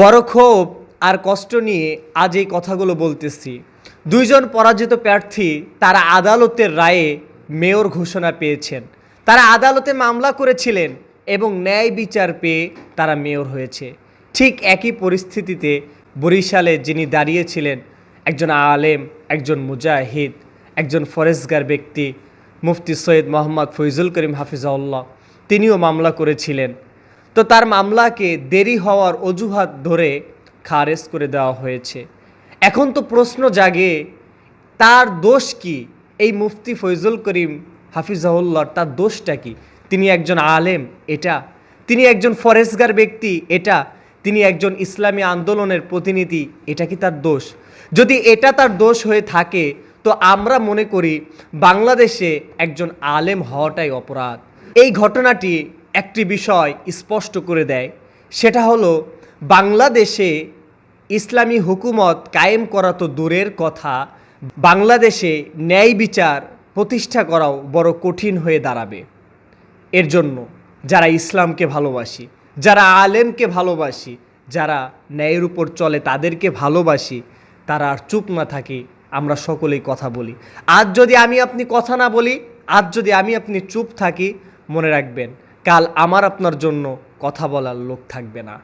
বড় ক্ষোভ আর কষ্ট নিয়ে আজ এই কথাগুলো বলতেছি। দুইজন পরাজিত প্রার্থী তারা আদালতের রায়ে মেয়র ঘোষণা পেয়েছেন। তারা আদালতে মামলা করেছিলেন এবং ন্যায় বিচার পেয়ে তারা মেয়র হয়েছে। ঠিক একই পরিস্থিতিতে বরিশালে যিনি দাঁড়িয়েছিলেন, একজন আলেম, একজন মুজাহিদ, একজন ফরেজগার ব্যক্তি মুফতি সৈয়দ মোহাম্মদ ফৈজুল করিম হাফিজাউল্লাহ, তিনিও মামলা করেছিলেন। তো তার মামলাকে দেরি হওয়ার অজুহাত ধরে খারেজ করে দেওয়া হয়েছে। এখন তো প্রশ্ন জাগে, তার দোষ কি? এই মুফতি ফৈজুল করিম হাফিজাউল্লাহ তার দোষটা কি? তিনি একজন আলেম, এটা। তিনি একজন ফরেজগার ব্যক্তি, এটা। তিনি একজন ইসলামী আন্দোলনের প্রতিনিধি, এটা কি তার দোষ? যদি এটা তার দোষ হয়ে থাকে, তো আমরা মনে করি বাংলাদেশে একজন আলেম হওয়াটাই অপরাধ। এই ঘটনাটি একটি বিষয় স্পষ্ট করে দেয়। সেটা হলো, বাংলাদেশে ইসলামী হুকুমত কায়েম করা তো দূরের কথা, বাংলাদেশে ন্যায় বিচার প্রতিষ্ঠা করাও বড় কঠিন হয়ে দাঁড়াবে। এর জন্য যারা ইসলামকে ভালোবাসি, যারা আলেমকে ভালোবাসি, যারা ন্যায়ের উপর চলে তাদেরকে ভালোবাসি, তারা আর চুপ না থাকি, আমরা সকলেই কথা বলি। আজ যদি আমি আপনি কথা না বলি, আজ যদি আমি আপনি চুপ থাকি, মনে রাখবেন কাল আমার আপনার জন্য কথা বলার লোক থাকবে না।